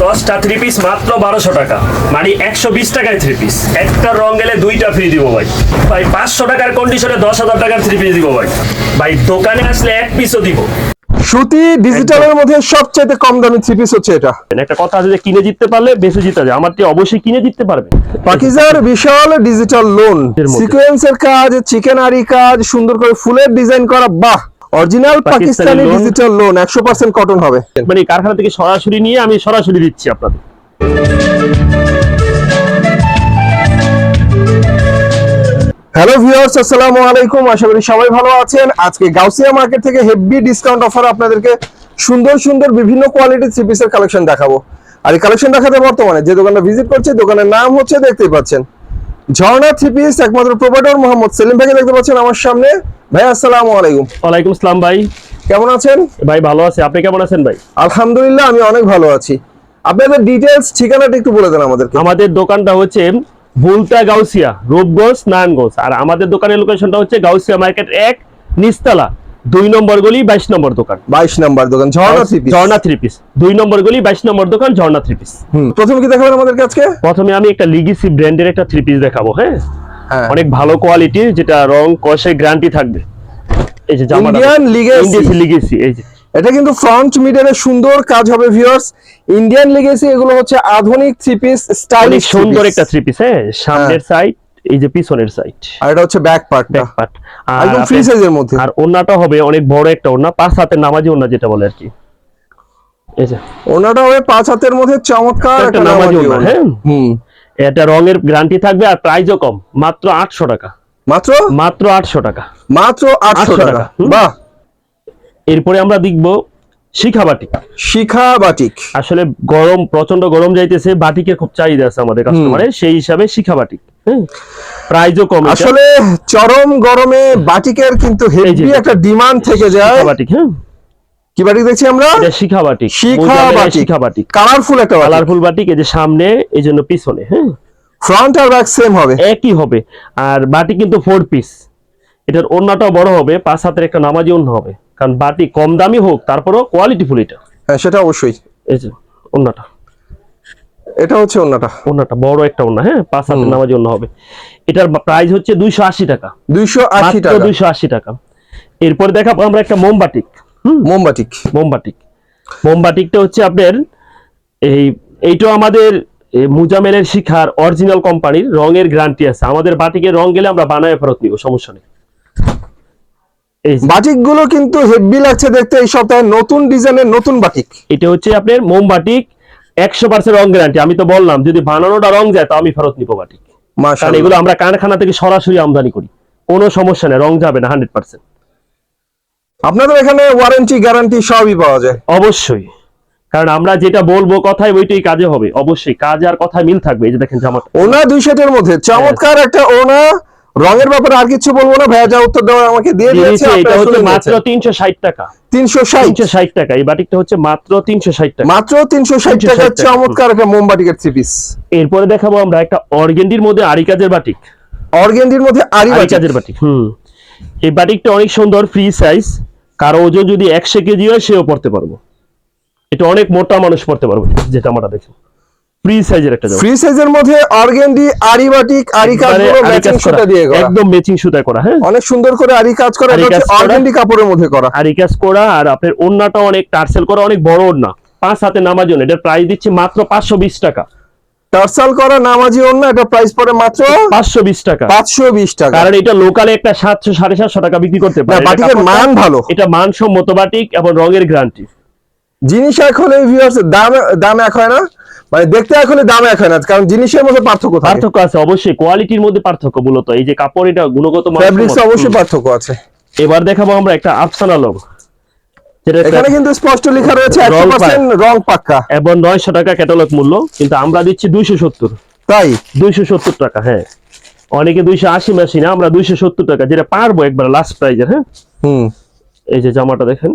দশটা three piece মাত্র বারোশো টাকা। মানে একশো বিশ টাকায় থ্রি পিস একটা রং গেলে দুইটা ফ্রি দিব ভাই। ভাই পাঁচশো টাকার কন্ডিশনে দশ হাজার টাকার থ্রি পিস দিব ভাই। ভাই দোকানে আসলে এক পিসও দিব। সুতি ডিজিটালের মধ্যে সবচেয়ে কম দামি থ্রি পিস হচ্ছে এটা। একটা কথা আছে যে কিনে জিততে পারলে বেশি জিতা যায়। আমার অবশ্যই কিনে জিততে পারবে। পাকিজার বিশাল ডিজিটাল লোন সিকোয়েন্সের কাজ চিকেন আরি কাজ সুন্দর করে ফুলের ডিজাইন করা বাহ! অরিজিনাল পাকিস্তানি ডিজিটাল লোন একশো পার্সেন্ট কটন হবে। মানে কারখানা থেকে সরাসরি নিয়ে আমি সরাসরি দিচ্ছি আপনাদের। হ্যালো ভিউয়ার্স আসসালামু আলাইকুম। আশা করি সবাই ভালো আছেন। আজকে গাউসিয়া মার্কেট থেকে হেভি ডিসকাউন্ট অফার আপনাদেরকে সুন্দর সুন্দর বিভিন্ন কোয়ালিটির থ্রি পিসের কালেকশন দেখাবো। আর এই কালেকশন দেখাতে বর্তমানে যে দোকানটা ভিজিট করছে দোকানের নাম হচ্ছে দেখতেই পাচ্ছেন। ঝর্ণা থ্রি পিস একমাত্র প্রোভাইডার মোহাম্মদ সেলিম ভাইকে দেখতে পাচ্ছেন আমার সামনে। ভাই আসসালামু আলাইকুম। ওয়ালাইকুম আসসালাম ভাই। কেমন আছেন? ভাই ভালো আছে। আপনি কেমন আছেন ভাই? আলহামদুলিল্লাহ আমি অনেক ভালো আছি। আপনাদের ডিটেলস ঠিকানাটা একটু বলে দেন আমাদেরকে। আমাদের দোকানটা হচ্ছে ভুলতা গাউসিয়া রূপগঞ্জ নারায়ণগঞ্জ। আর আমাদের দোকানের লোকেশনটা হচ্ছে গাউসিয়া মার্কেট এক নিস্তালা দুই নম্বর গলি বাইশ নম্বর দোকান। বাইশ নম্বর দোকান Jharna three piece Jharna three piece দুই নম্বর গলি বাইশ নম্বর দোকান ঝর্ণা থ্রি পিস প্রথমে কি দেখাবেন আমাদেরকে আজকে? প্রথমে আমি একটা লিগিসি ব্র্যান্ডের একটা থ্রি পিস দেখাবো হ্যাঁ? অনেক ভালো কোয়ালিটির যেটা রং কষে গ্যারান্টি থাকবে। এই যে জামাটা ইন্ডিয়ান লিগেসি এই যে। এটা কিন্তু ফ্রন্ট মিডলে সুন্দর কাজ হবে ভিউয়ার্স ইন্ডিয়ান লিগেসি এগুলো হচ্ছে আধুনিক থ্রি পিস স্টাইলিশ সুন্দর একটা থ্রি পিস হ্যাঁ সামনের সাইড এই যে পিছনের সাইড আর এটা হচ্ছে ব্যাক পার্টটা ব্যাক পার্ট আর একদম ফ্রি সাইজের মধ্যে। আর ওন্নাটা হবে অনেক বড় একটা ওন্না পাঁচ হাতের নামাজি ওন্না যেটা বলে আর কি। এই যে। ওনাটা হবে পাঁচ হাতের মধ্যে চমৎকার একটা নামাজি ওন্না হ্যাঁ। হুম। এটা রঙের গ্যারান্টি থাকবে আর প্রাইসও কম। মাত্র আটশো টাকা। মাত্র? মাত্র আটশো টাকা। মাত্র আটশো 800 টাকা। বাহ। এরপরে আমরা দেখব শিখা বাটিক। শিখা বাটিক। আসলে গরম প্রচণ্ড গরম যাইতেছে বাটিকের খুব চাহিদা আছে আমাদের কাস্টমারের সেই হিসাবে শিখা বাটিক প্রাইসও কম আসলে চরম গরমে বাটিকের কিন্তু হেভি একটা ডিমান্ড থেকে যায়। বাটিক হ্যাঁ কি বাটিক দেখছি আমরা? এটা Shikha batik. Shikha batik. Shikha batik. Colourful একটা কালারফুল বাটিক এই যে সামনে এই জন্য পিছনে হ্যাঁ? ফ্রন্ট আর ব্যাক সেম হবে। একই হবে। আর বাটি কিন্তু ফোর পিস এটার ওন্নাটাও বড় হবে পাঁচ হাতের একটা নামাজি ওন্না হবে। কারণ বাটি কম দামি হোক তারপরেও কোয়ালিটি ফুল এটা। হ্যাঁ সেটা অবশ্যই। এই যে ওন্নাটা এটা হচ্ছে ওনাটা ওন্নাটা বড় একটা ওন্না হ্যাঁ? পাঁচ হাতের নামাজি ওন্না হবে। এটার প্রাইস হচ্ছে দুইশো আশি টাকা। দুইশো আশি টাকা। দুইশো আশি টাকা। এরপরে দেখাবো আমরা একটা মোমবাটিক। মোমবাটিক মোমবাটিক মোমবাটিকটা হচ্ছে আপনার এই এইটাও আমাদের মুজামেলের শিখার অরিজিনাল কোম্পানির রঙের গ্যারান্টি আছে। আমাদের বাটিকের রং গেলে আমরা বানায় ফেরত নিব সমস্যা নেই। বাটিকগুলো কিন্তু হেভি লাগছে দেখতে এই সপ্তাহে নতুন ডিজাইনের নতুন বাটিক এটা হচ্ছে আপনার মোমবাটিক একশো পার্সেন্ট রং গ্যারান্টি আমি তো বললাম যদি বানানোটা রং যায় তো আমি ফেরত নিব বাটিক কারণ এগুলো আমরা কারখানা থেকে সরাসরি আমদানি করি। কোনো সমস্যা নেই রং যাবে না হান্ড্রেড পার্সেন্ট আপনাদের এখানে ওয়ারেন্টি গ্যারান্টি সবই পাওয়া যায়। অবশ্যই। কারণ আমরা যেটা বলব কথায় ওইটাই কাজে হবে। অবশ্যই কাজ আর কথায় মিল থাকবে। এই যে দেখেন জামাটা ওনা দুই সেটের মধ্যে। চমৎকার একটা ওনা। রঙের ব্যাপারে আর কিছু বলব না। ভাইয়া যা উত্তর দেওয়ার আমাকে দিয়ে দিয়েছে এটা হচ্ছে মাত্র তিনশো ষাট টাকা। তিনশো ষাট? তিনশো ষাট টাকা। এই বাটিকটা হচ্ছে মাত্র তিনশো ষাট টাকা। মাত্র তিনশো 360 টাকা। চমৎকার একটা মোমবাটিকের থ্রি পিস এরপরে দেখাবো আমরা একটা অর্গেন্ডির মধ্যে আরি কাজের বাটিক। অর্গেন্ডির মধ্যে আরি কাজের বাটিক হুম। এই বাটিকটা অনেক সুন্দর ফ্রি সাইজ কারও ওজন যদি একশো কেজি হয় সেও পড়তে পারব। এটা অনেক মোটা মানুষ পড়তে পারবে যেটা আমরা দেখি ফ্রি সাইজের একটা জামা। ফ্রি সাইজের মধ্যে অর্গেন্ডি আরি বাটিক আরি ম্যাচিং কাজ সুতা দিয়ে করা। একদম ম্যাচিং সুতায় করা হ্যাঁ? অনেক সুন্দর করে আরি কাজ করা আরি এটা হচ্ছে অর্গেন্ডি কাপড়ের মধ্যে করা। আরি কাজ করা আর আপনার ওন্নাটা অনেক টার্সেল করা অনেক বড় ওন্না পাঁচ হাতে নামার জন্য এটার প্রাইস দিচ্ছি মাত্র পাঁচশো বিশ টাকা। টার্সাল করা নামাজি এটা প্রাইস পড়ে মাত্র পাঁচশো বিশ টাকা। পাঁচশো বিশ টাকা। কারণ এটা লোকালে একটা সাতশো সাড়ে সাতশো টাকা বিক্রি করতে পারে। বাটিকের মান ভালো। এটা মানসম্মত বাটিক এবং রঙের গ্যারান্টি জিনিস এক হলে ভিউয়ার্স দাম দাম এক হয় না। মানে দেখতে হলে দাম এক হয় না কারণ জিনিসের মধ্যে পার্থক্য থাকে। পার্থক্য আছে অবশ্যই। কোয়ালিটির মধ্যে পার্থক্য মূলত এই যে কাপড় এটা গুণগত মানসম্মত। ফ্যাব্রিক্স অবশ্যই পার্থক্য আছে। এবার দেখাবো আমরা একটা আফসানা লং যেটা একটা- এখানে কিন্তু স্পষ্ট লেখা রয়েছে একশো রং পার্সেন্ট রং পাক্কা। এবং নয়শো টাকা ক্যাটালগ মূল্য কিন্তু আমরা দিচ্ছি দুইশো সত্তর। তাই? দুইশো সত্তর টাকা হ্যাঁ। অনেকে দুইশো আশি মাসি না আমরা দুইশো সত্তর টাকা যেটা পারব একবার লাস্ট প্রাইজের হ্যাঁ? হুম। এই যে জামাটা দেখেন।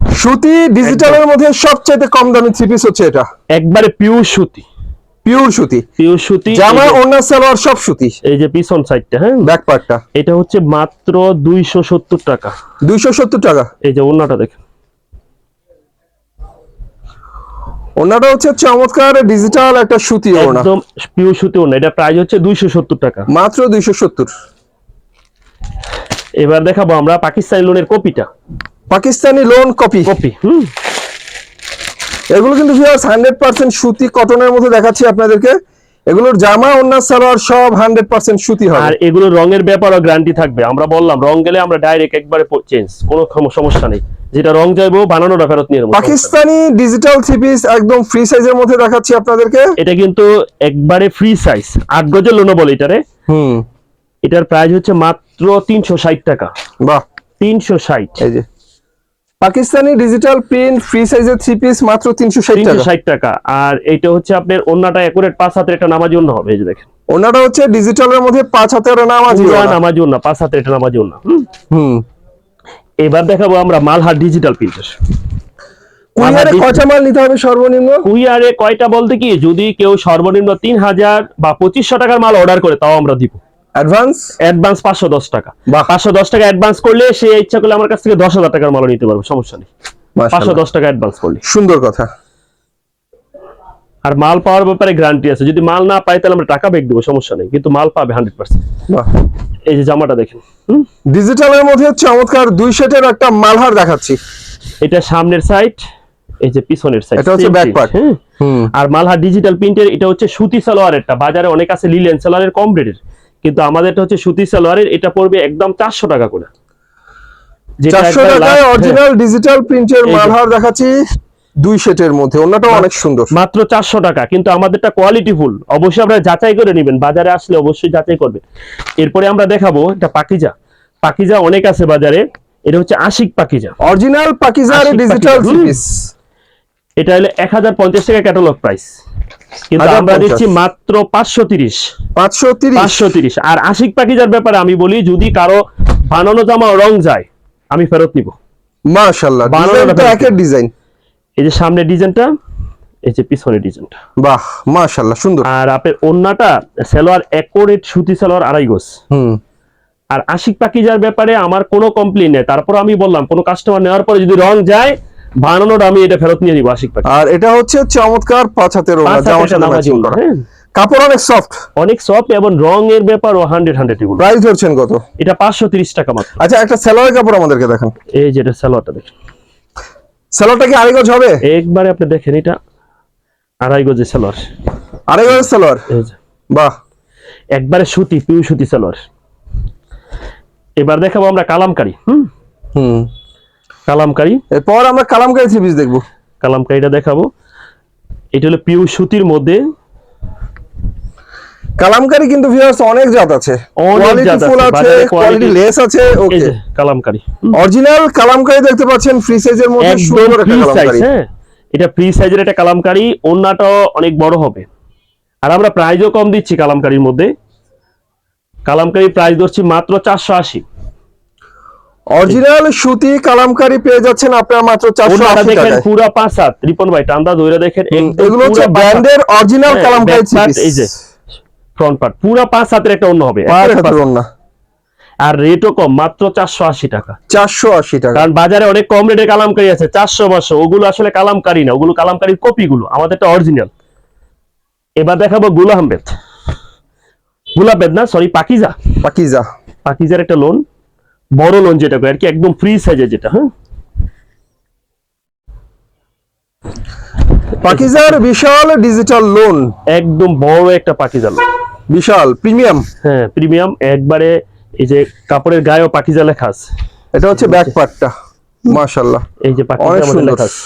সুতি ডিজিটালের মধ্যে সবচেয়ে কম দামি থ্রি পিস হচ্ছে এটা। একবারে পিওর সুতি। পিওর সুতি। পিওর সুতি জামা ওন্না সালোয়ার সব সুতি। এই যে পিছন সাইডটা হ্যাঁ? ব্যাক পার্টটা এটা হচ্ছে মাত্র দুইশো সত্তর টাকা। দুইশো সত্তর টাকা। এই যে ওন্নাটা দেখেন। ওনাটা হচ্ছে চমৎকার ডিজিটাল একটা সুতি ওনা একদম পিওর সুতি ওনা এটা প্রাইস হচ্ছে দুইশো সত্তর টাকা। মাত্র দুইশো সত্তর। এবার দেখাবো আমরা পাকিস্তানি লোনের কপিটা। পাকিস্তানি লোন কপি কপি হুম? এগুলো কিন্তু ভিউয়ার্স হান্ড্রেড পার্সেন্ট সুতি কটনের মধ্যে দেখাচ্ছি আপনাদেরকে। এগুলোর জামা ওনার সালোয়ার সব হান্ড্রেড পার্সেন্ট সুতি হবে। আর এগুলো রঙের ব্যাপারও গ্যারান্টি থাকবে। আমরা বললাম রং গেলে আমরা ডাইরেক্ট একবারে চেঞ্জ কোনো সমস্যা নেই। যেটা রং যাইবো বানানোটা ফেরত নিয়ে পাকিস্তানি ডিজিটাল থ্রি পিস একদম ফ্রি সাইজের মধ্যে দেখাচ্ছি আপনাদেরকে। এটা কিন্তু একবারে ফ্রি সাইজ আট গজের লোনো বলে এটারে। হুম। এটার প্রাইস হচ্ছে মাত্র তিনশো ষাট টাকা। বাহ। তিনশো ষাট। এই যে। পাকিস্তানি ডিজিটাল প্রিন্ট ফ্রি সাইজের থ্রি পিস মাত্র তিনশো ষাট টাকা। আর এটা হচ্ছে আপনার অন্যটা একুরেট পাঁচ হাতের একটা নামাজ অন্য হবে এই যে দেখেন। ওনাটা হচ্ছে ডিজিটালের মধ্যে পাঁচ হাতের নামাজি ওনা। অন্য পাঁচ হাতের একটা নামাজি অন্য। হুম? এবার দেখাবো আমরা মালহার ডিজিটাল প্রিন্টার কুরিয়ারে কয়টা মাল নিতে হবে সর্বনিম্ন? কুইয়ারে কয়টা বলতে কি যদি কেউ সর্বনিম্ন তিন হাজার বা পঁচিশশো টাকার মাল অর্ডার করে তাও আমরা দিব। অ্যাডভান্স অ্যাডভান্স পাঁচশো দশ টাকা। বাহ। পাঁচশো দশ টাকা অ্যাডভান্স করলে সে ইচ্ছা করলে আমার কাছ থেকে দশ হাজার টাকার মালও নিতে পারবে সমস্যা নেই। পাঁচশো দশ টাকা অ্যাডভান্স করলে। সুন্দর কথা। আর মাল পাওয়ার ব্যাপারে গ্যারান্টি আছে। যদি মাল না পাই তাহলে আমরা টাকা ব্যাক দেবো সমস্যা নেই। কিন্তু মাল পাবে হান্ড্রেড পার্সেন্ট বাহ। এই যে জামাটা দেখেন? ডিজিটালের মধ্যে চমৎকার দুই সেটের একটা মালহার দেখাচ্ছি। এটা সামনের সাইড এই যে পিছনের সাইড এটা হচ্ছে part। হুম। আর মালহার ডিজিটাল প্রিন্টের এটা হচ্ছে সুতি সালোয়ারেরটা। বাজারে অনেক আছে লিলেন সালোয়ারের কম রেটের কিন্তু আমাদেরটা হচ্ছে সুতি সালোয়ারের এটা পড়বে একদম চারশো টাকা করে। চারশো টাকায় অরিজিনাল ডিজিটাল প্রিন্টের মালহার দেখাচ্ছি দুই সেটের মধ্যে অন্যটাও অনেক সুন্দর। মাত্র চারশো টাকা কিন্তু আমাদেরটা কোয়ালিটি ফুল অবশ্যই আপনারা যাচাই করে নেবেন বাজারে আসলে অবশ্যই যাচাই করবেন। এরপরে আমরা দেখাবো এটা পাকিজা। পাকিজা অনেক আছে বাজারে এটা হচ্ছে আশিক পাকিজা। অরিজিনাল পাকিজার ডিজিটাল পাকিজা। পিস এটা হলো এক হাজার পঞ্চাশ টাকা ক্যাটালগ প্রাইস কিন্তু আমরা দিচ্ছি মাত্র পাঁচশো তিরিশ। পাঁচশো তিরিশ? পাঁচশো তিরিশ। আর আশিক পাকিজার ব্যাপারে আমি বলি যদি কারও বানানো জামা রং যায় আমি ফেরত নিব। মাশাল্লাহ বানানো ডিজাইনটা একের ডিজাইন এই যে সামনে ডিজাইনটা এই যে পিছনের ডিজাইনটা। বাহ মাশাল্লাহ সুন্দর। আর আপনার ওন্নাটা সালোয়ার একোরেট সুতি সালোয়ার আড়াই গোস হুম। আর আশিক পাকিজার ব্যাপারে আমার কোনো কমপ্লেন নেই। তারপর আমি বললাম কোনো কাস্টমার নেওয়ার পরে যদি রং যায় বানানোর আমি এটা ফেরত নিয়ে নিবো আশিক পাকি আর এটা হচ্ছে চমৎকার পাঁচ হাতের ওড়না জামার সাথে ম্যাচিং করা। হ্যাঁ। কাপড় অনেক সফট অনেক সফট এবং রঙের ব্যাপার ও হান্ড্রেড হান্ড্রেড এগুলো। প্রাইস ধরছেন কত? এটা পাঁচশো তিরিশ টাকা মাত্র। আচ্ছা একটা সেলোয়ার কাপড় আমাদেরকে দেখেন। এই যেটা সালোয়ারটা দেখেন। সেলোয়ারটা কি আড়াই গজ হবে? একবারে আপনি দেখেন এটা। আড়াই গজের সালোয়ার। আড়াই গজের সেলোয়ার? বাহ। একবারে সুতি পিউ সুতি সালোয়ার। এবার দেখাবো আমরা কালামকারি হুম? হুম। কালামকারি। এরপর আমরা কালামকারি থ্রি পিস দেখব। কালামকারিটা দেখাবো। এটা হলো পিউ সুতির মধ্যে। কালামকারি কিন্তু ভিউয়ার্স অনেক জাত আছে। অনেক কোয়ালিটি জাত আছে, ফুল আছে কোয়ালিটি লেস আছে ওকে কালামকারি। অরিজিনাল কালামকারি দেখতে পাচ্ছেন ফ্রি সাইজের মধ্যে সুন্দর একটা কালামকারি। হ্যাঁ। এটা ফ্রি সাইজের একটা কালামকারি ওন্নাটাও অনেক বড় হবে। আর আমরা প্রাইজও কম দিচ্ছি কালামকারির মধ্যে। কালামকারি প্রাইস ধরছি মাত্র চারশো আশি। অরিজিনাল সুতি কালামকারী পেয়ে যাচ্ছেন আপনারা মাত্র চারশো ওন্নাটা আশি দেখেন টাকায়। পুরা পাঁচ হাত রিপন ভাই টান্দা ধরে দেখেন এগুলো হচ্ছে। ব্র্যান্ডের অরিজিনাল কালামকারি পিস এই যে ফ্রন্ট পার্ট পুরা পাঁচ হাতের একটা অন্য হবে পাঁচ হাতের। ওড়না আর রেটও কম মাত্র চারশো আশি টাকা। চারশো আশি টাকা। কারণ বাজারে অনেক কম রেটের কালামকারী আছে চারশো পাঁচশো ওগুলো আসলে কালামকারী না ওগুলো কালামকারির কপিগুলো আমাদেরটা অরিজিনাল এবার দেখাবো গুলাহামবেদ গুলাবেদ না সরি পাকিজা। পাকিজা। পাকিজার একটা লোন বড় লোন যেটা আর কি একদম ফ্রি সাইজে যেটা হ্যাঁ? পাকিজার বিশাল ডিজিটাল লোন একদম বড় একটা পাকিজা লোন বিশাল প্রিমিয়াম হ্যাঁ প্রিমিয়াম একবারে এই যে কাপড়ের গায়েও পাকিজা লেখা আছে। এটা হচ্ছে ব্যাক পার্টটা মাশাআল্লাহ। এই যে পাকিজা লেখা আছে।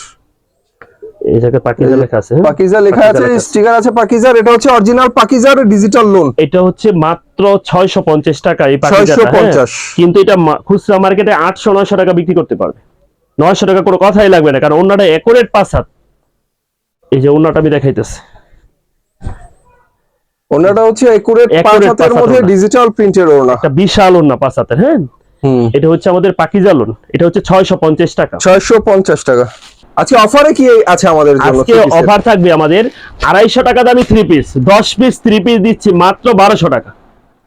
পাকিজা লেখা আছে। হ্যাঁ? পাকিজা লেখা আছে। স্টিকার আছে পাকিজার এটা হচ্ছে অরিজিনাল পাকিজার ডিজিটাল লোন এটা হচ্ছে মাত্র ছয়শো পঞ্চাশ টাকা এই পাকিজাটা। 650 কিন্তু এটা খুচরা মার্কেটে টাকা বিক্রি করতে পারবে। নয়শো টাকা কোনো কথাই লাগবে না কারণ একুরেট পাঁচ হাত। এই যে আমি দেখাইতেছি। ওনাটা হচ্ছে একুরেট Accurate পাঁচ হাতের মধ্যে ডিজিটাল প্রিন্টের বিশাল পাঁচ হাতের হ্যাঁ? এটা হচ্ছে আমাদের পাকিজা লোন এটা হচ্ছে ছয়শো পঞ্চাশ টাকা। ছয়শো পঞ্চাশ টাকা। আজকে অফারে কি আছে আমাদের জন্য? আজকে? অফার থাকবে আমাদের আড়াইশো টাকা দামি থ্রি পিস দশ পিস থ্রি পিস দিচ্ছি মাত্র বারোশো টাকা।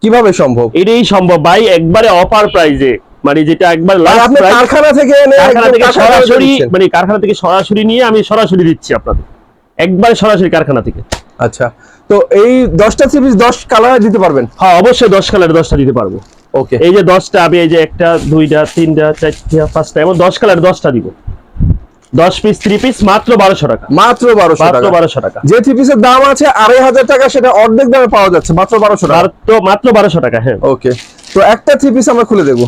কীভাবে সম্ভব? এটাই সম্ভব। ভাই একবারে অফার প্রাইজে মানে যেটা একবার লাস্ট কারখানা থেকে এনে কারখানা থেকে সরাসরি মানে কারখানা থেকে সরাসরি নিয়ে আমি সরাসরি দিচ্ছি আপনাদের। একবারে সরাসরি কারখানা থেকে। আচ্ছা তো এই দশটা থ্রি পিস দশ কালার দিতে পারবেন? হ্যাঁ অবশ্যই দশ কালার দশটা দিতে পারব। ওকে এই যে দশটা আমি এই যে একটা দুইটা তিনটা চারটা পাঁচটা এবং দশ কালার দশটা দিব। দশ পিস থ্রি পিস মাত্র বারোশো টাকা। মাত্র বারোশো মাত্র বারোশো টাকা। যে থ্রি পিসের দাম আছে আড়াই হাজার টাকা সেটা অর্ধেক দামে পাওয়া যাচ্ছে মাত্র বারোশো টাকা। মাত্র মাত্র বারোশো টাকা হ্যাঁ। ওকে। তো একটা থ্রি পিস আমরা খুলে দেবো।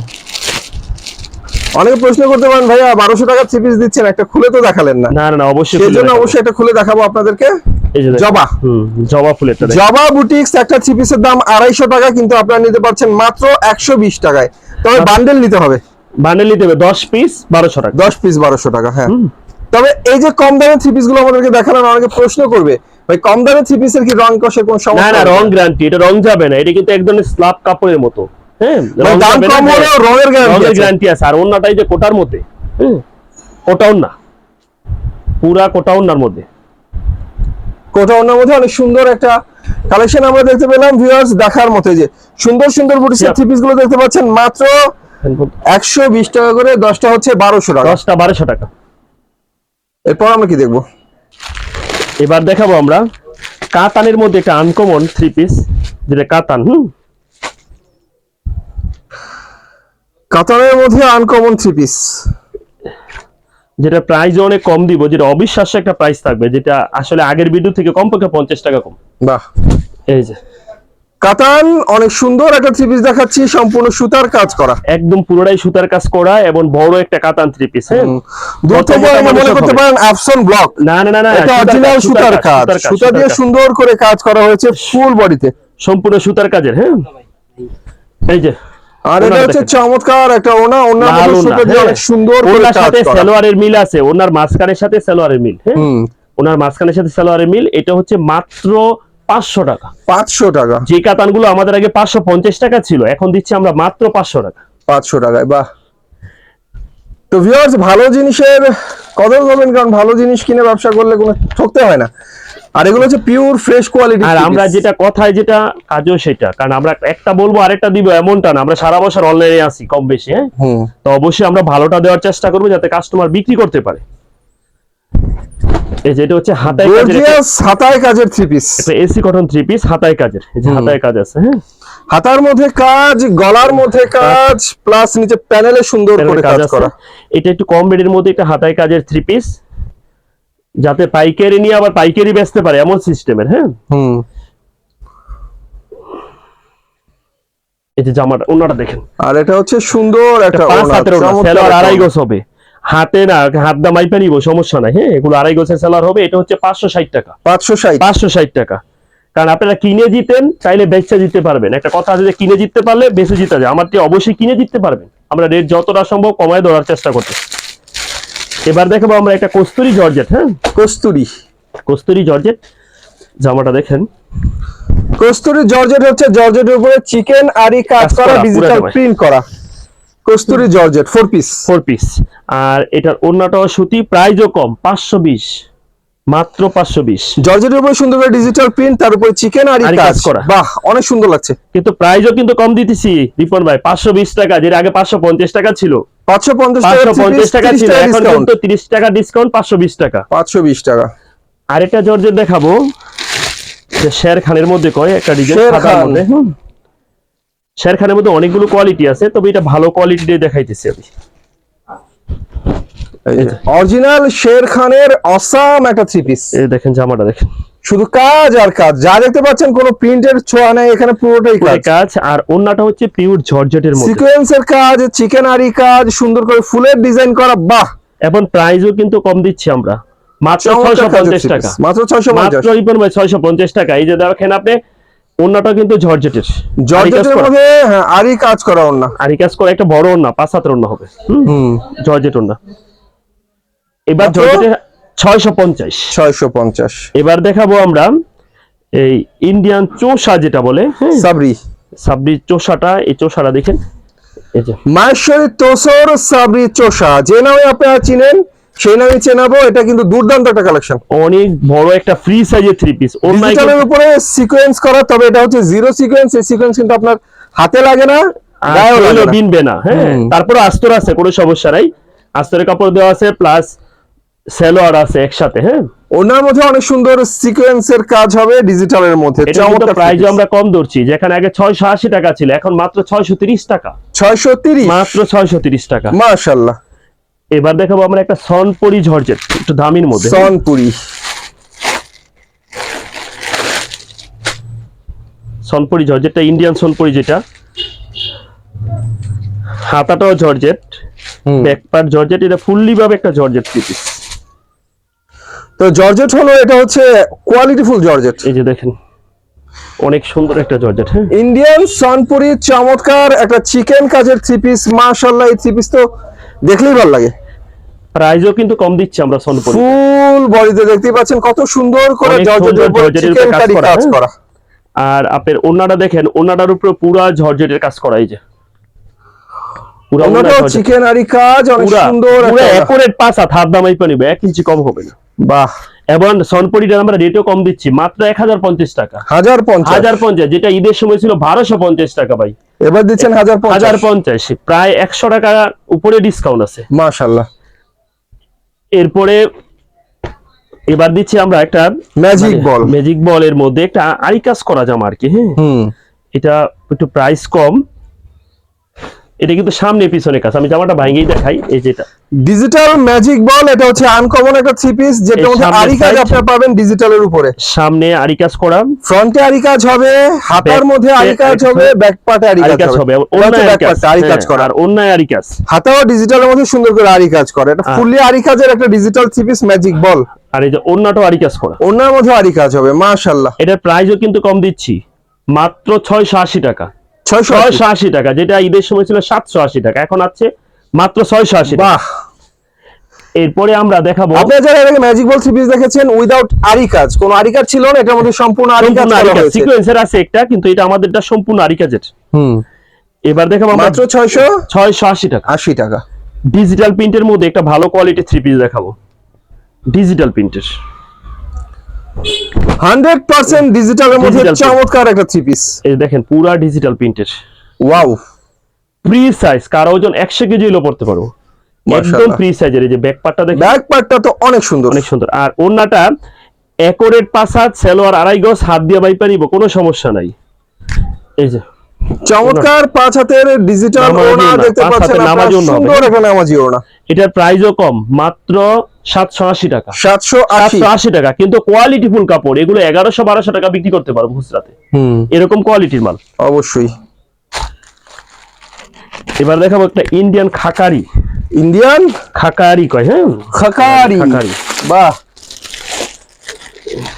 অনেকে প্রশ্ন করতে পারেন ভাইয়া বারোশো টাকা থ্রি পিস দিচ্ছেন একটা খুলে তো দেখালেন না। না না অবশ্যই সেই জন্য অবশ্যই এটা খুলে দেখাবো আপনাদেরকে। জবা। জবা দেখেন। জবা বুটিক্স একটা থ্রি পিসের দাম আড়াইশো টাকা কিন্তু আপনারা নিতে পারছেন মাত্র একশো বিশ টাকায়। তবে বান্ডেল নিতে হবে। বান্ডেল নিতে হবে দশ পিস বারোশো টাকা। দশ পিস বারোশো টাকা হ্যাঁ। তবে এই যে কম দামের থ্রি পিসগুলো আমাদেরকে দেখালেন অনেকে প্রশ্ন করবে ভাই কম থ্রি পিসের কি রং কষে কোন না সমস্যা না হবে? রং গ্যারান্টি এটা রং যাবে না এটা কিন্তু স্ল্যাব কাপড়ের মতো। হ্যাঁ দাম কম হ্যাঁ। হলেও রঙের গ্যারান্টি গ্যারান্টি আছে। আর অন্যটাই যে কোটার মধ্যে কোটাও না পুরা মধ্যে। মধ্যে অনেক সুন্দর একটা কালেকশন আমরা দেখতে পেলাম ভিউয়ার্স দেখার মতো যে সুন্দর সুন্দর Yeah. থ্রি পিসগুলো দেখতে পাচ্ছেন মাত্র একশো বিশ টাকা করে দশটা হচ্ছে বারোশো টাকা। দশটা বারোশো টাকা। এরপর আমরা কি দেখব? এবার দেখাবো আমরা কাতানের মধ্যে একটা আনকমন থ্রি পিস যেটা কাতান হুম? কাতানের মধ্যে আনকমন থ্রি পিস যেটা প্রাইস অনেক কম দিব যেটা অবিশ্বাস্য একটা প্রাইস থাকবে যেটা আসলে আগের ভিডিও থেকে কমপক্ষে পঞ্চাশ টাকা কম। বাহ। এই যে। কাতান অনেক সুন্দর একটা থ্রি পিস দেখাচ্ছি সম্পূর্ণ সুতার কাজ করা। একদম পুরোটাই সুতার কাজ করা এবং বড় একটা কাতান থ্রি পিস হ্যাঁ? দূর থেকে মনে করতে পারেন অ্যাপসন ব্লক না না না এটা অরিজিনাল সুতার কাজ সুতা দিয়ে সুন্দর করে কাজ করা হয়েছে ফুল বডিতে সম্পূর্ণ সুতার কাজের হ্যাঁ? এই যে আর এটা হচ্ছে চমৎকার একটা ওনা। ওনার মধ্যে হ্যাঁ। অনেক সুন্দর করে সাথে সালোয়ারের মিল আছে ওনার মাঝখানের সাথে সালোয়ারের মিল হ্যাঁ? ওনার মাঝখানের সাথে সালোয়ারের মিল এটা হচ্ছে মাত্র পাঁচশো টাকা। পাঁচশো টাকা। যে কাতানগুলো আমাদের আগে পাঁচশো পঞ্চাশ টাকা ছিল এখন দিচ্ছি আমরা মাত্র পাঁচশো টাকা। পাঁচশো টাকায় বাহ। তো ভিউয়ার্স ভালো জিনিসের কদর করবেন কারণ ভালো জিনিস কিনে ব্যবসা করলে কোনো ঠকতে হয় না। আর এগুলো হচ্ছে পিওর ফ্রেশ কোয়ালিটি আর আমরা যেটা কথায় যেটা কাজও সেটা। কারণ আমরা একটা বলব আরেকটা দিব এমনটা না। আমরা সারা বছর অনলাইনে আসি কম বেশি হ্যাঁ? তো অবশ্যই আমরা ভালোটা দেওয়ার চেষ্টা করব যাতে কাস্টমার বিক্রি করতে পারে। এই যে এটা হচ্ছে হাতায় কাজের গর্জিয়াস হাতায় কাজের three piece AC cotton three piece হাতায় কাজের। এই যে হাতায় কাজ আছে হ্যাঁ? হাতার মধ্যে কাজ গলার মধ্যে কাজ। প্লাস নিচে প্যানেলে সুন্দর করে কাজ করা। এটা একটু কম রেটের মধ্যে একটা হাতায় কাজের থ্রি পিস যাতে পাইকারি নিয়ে আবার পাইকারি বেচতে পারে এমন সিস্টেমের হ্যাঁ? হুম। এই যে জামাটা ওনাটা দেখেন। আর এটা হচ্ছে সুন্দর একটা ওনা চমৎকার আড়াই ওড়না। হবে। হাতে না হাত দা মাইপা নিব সমস্যা নাই হ্যাঁ? এগুলো আড়াই গোছের সেলোয়ার হবে এটা হচ্ছে পাঁচশো ষাট টাকা। পাঁচশো ষাট? পাঁচশো ষাট টাকা। কারণ আপনারা কিনে জিতেন চাইলে বেচে জিততে পারবেন। একটা কথা আছে যে কিনে জিততে পারলে বেঁচে জিতে যায় আমার দিয়ে অবশ্যই কিনে জিততে পারবেন। আমরা রেট যতটা সম্ভব কমায় ধরার চেষ্টা করতে এবার দেখাবো আমরা একটা কস্তুরি জর্জেট হ্যাঁ? কস্তুরি। কস্তুরি জর্জেট। জামাটা দেখেন। কস্তুরি জর্জেট হচ্ছে জর্জেটের উপরে চিকেন আরি কাজ করা, ডিজিটাল প্রিন্ট করা। Kasturi georgette four piece four piece আর এটার অন্যটাও সুতি প্রাইজও কম পাঁচশো বিশ। মাত্র পাঁচশো বিশ। জর্জেটের উপরে সুন্দর করে ডিজিটাল প্রিন্ট তার উপরে চিকেন আরি কাজ করা। বাহ অনেক সুন্দর লাগছে। কিন্তু প্রাইজও কিন্তু কম দিতেছি রিপন ভাই পাঁচশো বিশ টাকা যেটা আগে পাঁচশো পঞ্চাশ টাকা ছিল। পাঁচশো পঞ্চাশ টাকা পঞ্চাশ টাকা ছিল এখন কিন্তু তিরিশ টাকা ডিসকাউন্ট পাঁচশো বিশ টাকা। পাঁচশো বিশ টাকা। আরেকটা জর্জেট দেখাবো যে শের খানের মধ্যে কয় একটা ডিজাইন মধ্যে। হুম। শের খানের মধ্যে অনেকগুলো কোয়ালিটি আছে তবে এটা ভালো কোয়ালিটি দিয়ে দেখাইতেছি আমি। অরিজিনাল শের খানের অসাম একটা থ্রি পিস এই দেখেন জামাটা দেখেন। শুধু কাজ আর কাজ যা দেখতে পাচ্ছেন কোনো প্রিন্টের ছোঁয়া নেই এখানে পুরোটাই কাজ। কাজ আর অন্যটা হচ্ছে পিওর জর্জেটের মধ্যে। সিকোয়েন্সের কাজ চিকেন আরি কাজ সুন্দর করে ফুলের ডিজাইন করা বাহ! এখন প্রাইসও কিন্তু কম দিচ্ছি আমরা। মাত্র চমৎকার ছয়শো কাজের পঞ্চাশ three টাকা। মাত্র ছয়শো পঞ্চাশ। মাত্র রিপন ভাই ছয়শো পঞ্চাশ টাকা। এই যে দেখেন আপনি অন্যটা কিন্তু জর্জেটের জর্জেটের মধ্যে হ্যাঁ আরি কাজ করা ওর আরি কাজ করে একটা বড় ওন্না পাঁচ হাতের ওন্না হবে। হুম, জর্জেট ওন্না এবার জর্জেটের ছয়শো পঞ্চাশ। ছয়শো পঞ্চাশ। এবার দেখাবো আমরা এই ইন্ডিয়ান চোষা যেটা বলে হ্যাঁ? সাবরি। সাবরি চোষাটা এই চোষাটা দেখেন। এই যে। মাহেশ্বরী তোসর সাবরি চোষা। যে নামে আপনারা চিনেন সেই নামে চেনাবো এটা কিন্তু দুর্দান্ত একটা কালেকশন অনেক বড় একটা ফ্রি সাইজের থ্রি পিস ডিজিটালের উপরে সিকোয়েন্স করা তবে এটা হচ্ছে জিরো সিকোয়েন্স এই সিকোয়েন্স কিন্তু আপনার হাতে লাগে না গায়েও। বিনবে না হ্যাঁ। তারপরে আস্তর আছে কোনো সমস্যা নাই। আস্তরের কাপড় দেওয়া আছে প্লাস সেলোয়ার আছে একসাথে হ্যাঁ। ওনার মধ্যে অনেক সুন্দর সিকোয়েন্সের কাজ হবে ডিজিটালের মধ্যে। এটা প্রাইস আমরা কম ধরছি যেখানে আগে ছয়শো আশি টাকা ছিল এখন মাত্র ছয়শো তিরিশ টাকা। ছয়শো তিরিশ? মাত্র ছয়শো তিরিশ টাকা। মাশাল্লাহ। এবার দেখাবো আমরা একটা সনপরি জর্জেট একটু দামির মধ্যে। সনপুরি। সনপরি জর্জেটটা ইন্ডিয়ান সনপরি যেটা। হাতাটাও জর্জেট। ব্যাকপার্ট জর্জেট এটা ফুললি ভাবে একটা জর্জেট পিস তো জর্জেট হলো এটা হচ্ছে কোয়ালিটিফুল জর্জেট এই যে দেখেন অনেক সুন্দর একটা জর্জেট হ্যাঁ। ইন্ডিয়ান সনপুরি চমৎকার একটা চিকেন কাজের থ্রি পিস মাশাল্লাহ এই থ্রি পিস তো দেখলেই ভালো লাগে। প্রাইজও কিন্তু কম দিচ্ছি আমরা সোনপুর ফুল বডিতে দেখতেই পাচ্ছেন কত সুন্দর করে জর্জেটের কাজ করা, হ্যাঁ। করা। আর আপনার ওনাটা দেখেন ওনাটার উপরে পুরো জর্জেটের কাজ করা এই যে। চিকেন আরি কাজ অনেক সুন্দর পুরো অ্যাকুরেট পাঁচ হাত হাত দামাই পানিবে এক ইঞ্চি কম হবে না। বাহ। এবং সনপরিটার আমরা রেটও কম দিচ্ছি মাত্র এক হাজার পঞ্চাশ টাকা। হাজার পঞ্চাশ? হাজার পঞ্চাশ যেটা ঈদের সময় ছিল বারোশো পঞ্চাশ টাকা ভাই। এবার দিচ্ছেন হাজার হাজার পঞ্চাশ প্রায় একশো টাকা উপরে ডিসকাউন্ট আছে। মাশাল্লাহ এরপরে এবার দিচ্ছি আমরা একটা ম্যাজিক বল ম্যাজিক বলের মধ্যে একটা আরি কাজ করা জামা আর কি হ্যাঁ। হুম। এটা একটু প্রাইস কম। এটা কিন্তু সামনে পিছনে কাজ। আমি জামাটা ভাঙেই দেখাই এই যেটা। ডিজিটাল ম্যাজিক বল এটা হচ্ছে আনকমন একটা থ্রি পিস এই মধ্যে আরি কাজ। আপনারা পাবেন ডিজিটালের উপরে। সামনে আরি কাজ করা ফ্রন্টে আরি কাজ হবে হাতার মধ্যে আরি কাজ হবে ব্যাক পার্টে আরি কাজ হবে। হবে। অন্যায় এটা আরি কাজ করা আর অন্যায় আরি কাজ হাতাও ডিজিটালের মধ্যে সুন্দর করে আরি কাজ করে। এটা। ফুললি আরি কাজের একটা digital three piece magic ball আর এই যে অন্যটাও আরি কাজ করা ওনার মধ্যে আরি কাজ হবে মাশাল্লাহ এটার প্রাইসও কিন্তু কম দিচ্ছি। মাত্র ছয়শো আশি টাকা। ছয়শো আশি। টাকা যেটা ঈদের সময় ছিল সাতশো আশি টাকা এখন আছে মাত্র ছয়শো আশি বাহ। এরপরে আমরা দেখাবো আপনারা যারা এর আগে ম্যাজিক বল থ্রি পিস দেখেছেন উইদাউট আরি কাজ কোন আরি কাজ ছিল না? এটার মধ্যে সম্পূর্ণ আরি কাজ করা হয়েছে। সিকোয়েন্সের আছে একটা কিন্তু এটা আমাদেরটা সম্পূর্ণ আরি কাজের হুম। এবার দেখাবো মাত্র ছয়শো? ছয়শো আশি টাকা। আশি টাকা। ডিজিটাল প্রিন্টের মধ্যে একটা ভালো কোয়ালিটির থ্রি পিস দেখাবো। ডিজিটাল প্রিন্টের হান্ড্রেড পার্সেন্ট ডিজিটালের মধ্যে চমৎকার একটা থ্রি পিস এই দেখেন পুরো ডিজিটাল প্রিন্টের ওয়াও প্রি সাইজ কারও ওজন একশো কেজি হলেও পড়তে পারব একদম প্রি সাইজের এই যে ব্যাক পার্টটা দেখেন। ব্যাক পার্টটা তো অনেক সুন্দর। অনেক সুন্দর। আর ওন্নাটা একরেট পাঁচ হাত সেলোয়ার আড়াই গজ হাত দিয়ে বাইপারিব কোনো সমস্যা নাই। এই যে। চমৎকার পাঁচ হাতের ডিজিটাল ওড়না দেখতে পাচ্ছেন আপনারা। সুন্দর একটা নামাজি ওড়না। এটার প্রাইসও কম মাত্র সাতশো আশি টাকা। সাতশো আশি। সাতশো আশি টাকা কিন্তু কোয়ালিটি ফুল কাপড় এগুলো এগারোশো বারোশো টাকা বিক্রি করতে পারব খুচরাতে। হুম। এরকম কোয়ালিটির মাল। অবশ্যই। এবার দেখাবো একটা ইন্ডিয়ান খাকারি। ইন্ডিয়ান খাকারি কয় হ্যাঁ? খাকারি। খাকারি। বাহ।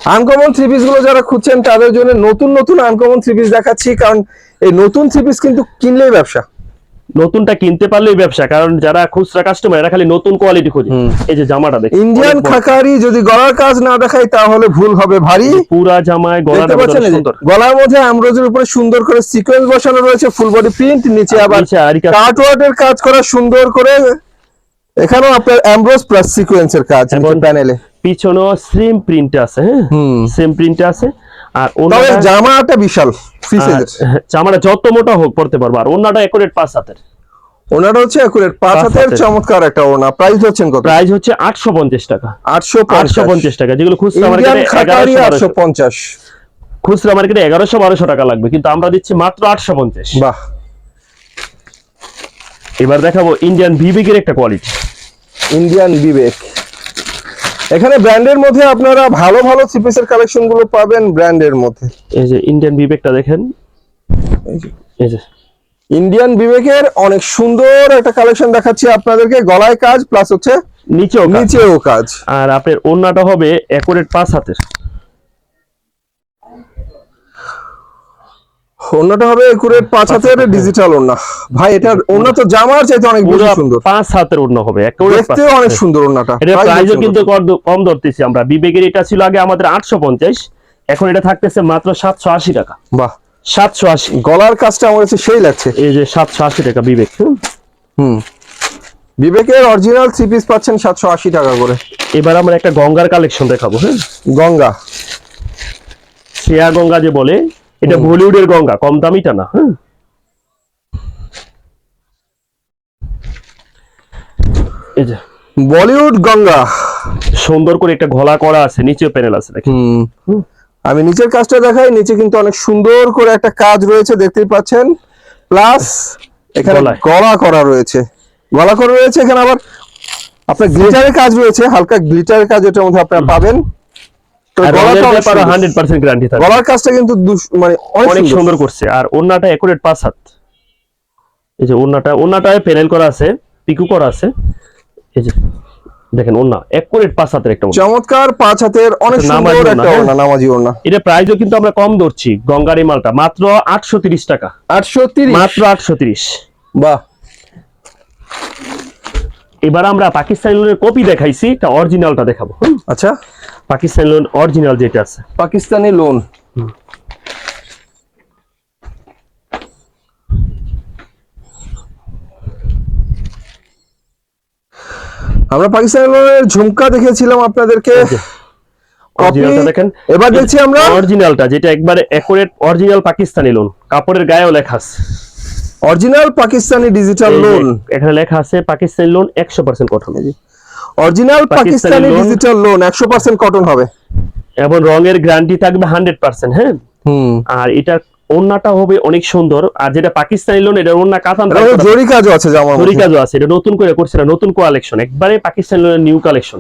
আনকমন থ্রি পিসগুলো যারা খুঁজছেন তাদের জন্য নতুন নতুন আনকমন থ্রি পিস দেখাচ্ছি কারণ এই নতুন থ্রি পিস কিন্তু কিনলেই ব্যবসা। নতুনটা কিনতে পারলেই ব্যবসা কারণ যারা খুচরা কাস্টমার এরা খালি নতুন কোয়ালিটি খোঁজে। এই যে জামাটা দেখেন ইন্ডিয়ান খাকারি যদি গলার কাজ না দেখায় তাহলে ভুল হবে ভারী। পুরা জামায় সুন্দর। গলার মধ্যে আমরোজের উপরে সুন্দর করে সিকোয়েন্স বসানো রয়েছে ফুল বডি প্রিন্ট নিচে আবার কাটওয়ার্ডের কাজ করা সুন্দর করে। এখানেও আপনার অ্যামব্রোস প্লাস সিকোয়েন্সের কাজ প্যানেলে পিছনেও সেম প্রিন্ট আছে হ্যাঁ? সেম প্রিন্ট আছে। আর তবে জামাটা বিশাল ফ্রি সাইজের জামাটা যত মোটা হোক পড়তে পারব আর ওনাটা একুরেট পাঁচ হাতের। ওনাটা হচ্ছে একুরেট পাঁচ হাতের। চমৎকার একটা ওনা প্রাইস হচ্ছেন কত? প্রাইস হচ্ছে আটশো পঞ্চাশ টাকা। আটশো আটশো পঞ্চাশ টাকা যেগুলো খুচরা মার্কেটে খাকারি এগারোশো আটশো বারোশো পঞ্চাশ। খুচরা মার্কেটে এগারোশো বারোশো টাকা লাগবে কিন্তু আমরা দিচ্ছি মাত্র আটশো পঞ্চাশ। বাহ। এবার দেখাবো ইন্ডিয়ান ভিবিকের একটা কোয়ালিটি ইন্ডিয়ান বিবেক এখানে ব্র্যান্ডের মধ্যে আপনারা ভালো ভালো থ্রি পিসের কালেকশনগুলো পাবেন ব্র্যান্ডের মধ্যে। এই যে ইন্ডিয়ান বিবেকটা দেখেন। এই যে। ইন্ডিয়ান বিবেকের অনেক সুন্দর একটা কালেকশন দেখাচ্ছি আপনাদেরকে গলায় কাজ প্লাস হচ্ছে নিচেও কাজ। নিচেও কাজ। আর আপনার ওন্নাটা হবে একুরেট পাঁচ হাতের। ওন্নাটা হবে একুরেট পাঁচ হাতের ডিজিটাল ওন্না ভাই এটার ওন্না তো জামার চাইতে অনেক বেশি সুন্দর। পাঁচ হাতের ওন্না হবে একুরেট পাঁচ দেখতেও অনেক সুন্দর ওন্নাটা এটা প্রাইসও কিন্তু কম ধরতেছি আমরা। বিবেকের এটা ছিল আগে আমাদের আটশো পঞ্চাশ এখন এটা থাকতেছে মাত্র সাতশো আশি টাকা। বাহ। সাতশো আশি। গলার কাজটা আমার কাছে সেই লাগছে। এই যে সাতশো আশি টাকা বিবেক হুম। বিবেকের অরিজিনাল থ্রি পিস পাচ্ছেন সাতশো আশি টাকা করে। এবার আমরা একটা গঙ্গার কালেকশন দেখাবো হ্যাঁ গঙ্গা। শ্রেয়া গঙ্গা যে বলে এটা বলিউডের গঙ্গা কম দামিটা না হ্যাঁ। এই যে। বলিউড গঙ্গা। সুন্দর করে একটা গলা করা আছে নিচে প্যানেল আছে হুম। আমি নিচের কাজটা দেখাই নিচে কিন্তু অনেক সুন্দর করে একটা কাজ রয়েছে দেখতেই পাচ্ছেন। প্লাস এখানে। গলা করা রয়েছে। গলা করা রয়েছে এখানে আবার আপনার গ্লিটারের কাজ রয়েছে হালকা গ্লিটারের কাজ এটার মধ্যে আপনারা পাবেন। গ্যারান্টি গলার কাজটা কিন্তু মানে অনেক সুন্দর। করছে। আর ওন্নাটা একুরেট পাঁচ হাত। এই যে ওন্নাটা ওন্নাটায় প্যানেল করা আছে পিকু করা আছে। এই যে দেখেন ওন্না একুরেট পাঁচ হাতের একটা চমৎকার পাঁচ হাতের অনেক সুন্দর একটা হ্যাঁ? নামাজি এটা প্রাইসও কিন্তু আমরা কম ধরছি গঙ্গার মালটা। মাত্র আটশো তিরিশ টাকা। আটশো তিরিশ? মাত্র আটশো তিরিশ। বাহ। এবার আমরা পাকিস্তানি লোনের কপি দেখাইছি এটা অরিজিনালটা দেখাবো। আচ্ছা। পাকিস্তানি লোন অরিজিনাল যেটা আছে। পাকিস্তানি লোন। আমরা পাকিস্তানি লোনের ঝুমকা দেখেছিলাম আপনাদেরকে। অরিজিনালটা দেখেন। এবার দেখছি আমরা। অরিজিনালটা যেটা একবারে একুরেট অরিজিনাল পাকিস্তানি লোন কাপড়ের গায়েও লেখা আছে। অরিজিনাল পাকিস্তানি ডিজিটাল লোন এখানে লেখা আছে পাকিস্তানি লোন একশো percent cotton original Pakistani digital lawn একশো পার্সেন্ট কটন হবে। এবং রঙের গ্যারান্টি থাকবে হান্ড্রেড পার্সেন্ট হ্যাঁ? হুম। আর এটা ওন্নাটা হবে অনেক সুন্দর। আর যেটা পাকিস্তানি লোন এটা ওন্না কাতান জরি কাজও আছে জামা জরি কাজও আছে এটা নতুন করে করছে না নতুন কালেকশন একবারে পাকিস্তানি লোনের নিউ কালেকশন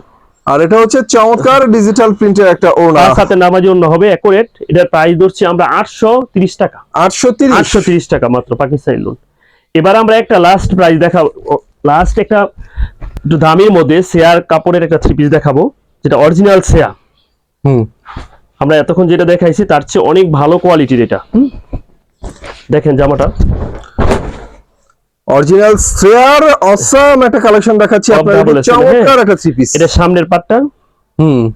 আর এটা হচ্ছে চমৎকার ডিজিটাল প্রিন্টের একটা ওড়না। তার সাথে নামাজি অন্য হবে একুরেট এটার প্রাইস ধরছি আমরা আটশো তিরিশ টাকা। আটশো তিরিশ। আটশো তিরিশ টাকা মাত্র পাকিস্তানি লোন এবার আমরা একটা লাস্ট প্রাইস দেখাবো। লাস্ট একটা একটু দামের মধ্যে শেয়ার কাপড়ের একটা থ্রি পিস দেখাবো যেটা অরিজিনাল শেয়া হুম। আমরা এতক্ষণ যেটা দেখাইছি তার চেয়ে অনেক ভালো কোয়ালিটির এটা? দেখেন জামাটা। অরিজিনাল শ্রেয়ার অসাম একটা কালেকশন দেখাচ্ছি আপনাদের। চমৎকার একটা থ্রি পিস এটা সামনের পাটটা? হুম।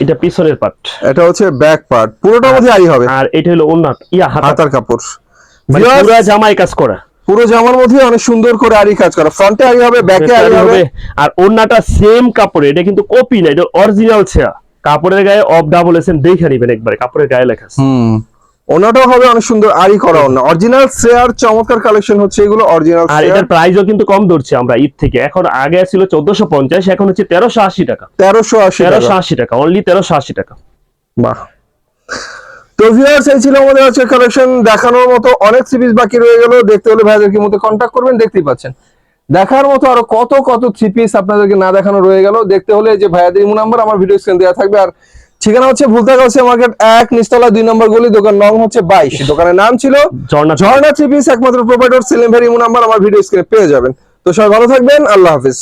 এটা পিছনের পাট। এটা হচ্ছে ব্যাক পার্ট পুরোটার মধ্যে আই হবে। আর এটা হলো অন্য ইয়া হাতা হাতার কাপড়। মানে পুরা জামাই কাজ করা। পুরো জামার মধ্যে অনেক সুন্দর করে আরি কাজ করা। ফ্রন্টে আরি হবে ব্যাকে আরি হবে। আর ওন্নাটা সেম কাপড়ে এটা কিন্তু কপি না এটা অরিজিনাল ছেয়া। কাপড়ের গায়ে অফ ডাবল এসেন দেখে নিবেন একবার কাপড়ের গায়ে লেখা আছে। হুম। ওনাটাও হবে অনেক সুন্দর আরি করা ওনা অরিজিনাল শ্রেয়ার চমৎকার কালেকশন হচ্ছে এগুলো অরিজিনাল আর এটার প্রাইসও কিন্তু কম ধরছি আমরা ঈদ থেকে। এখন আগে ছিল চোদ্দশো পঞ্চাশ এখন হচ্ছে তেরোশো আশি টাকা। তেরোশো আশি তেরোশো টাকা আশি টাকা অনলি তেরোশো আশি টাকা। বাহ। তো ভিউয়ার্স এই ছিল আমাদের আজকে কালেকশন দেখানোর মতো অনেক সিরিজ বাকি রয়ে গেল। দেখতে হলে ভাইদেরকে মধ্যে কন্ট্যাক্ট করবেন দেখতেই পাচ্ছেন। দেখার মতো আরও কত কত থ্রি পিস আপনাদেরকে না দেখানো রয়ে গেল। দেখতে হলে যে ভাইয়াদের ইমো নাম্বার আমার ভিডিও স্ক্রিন দেওয়া থাকবে। আর ঠিকানা হচ্ছে ভুলতা গাউসিয়া মার্কেট এক নিচতলা দুই নম্বর গলি দোকান নং হচ্ছে বাইশ। দোকানের নাম ছিল ঝর্ণা ঝর্ণা থ্রি পিস একমাত্র প্রোভাইডার সেলিম নাম্বার আমার ভিডিও স্ক্রিনে পেয়ে যাবেন। তো সবাই ভালো থাকবেন আল্লাহ হাফিজ।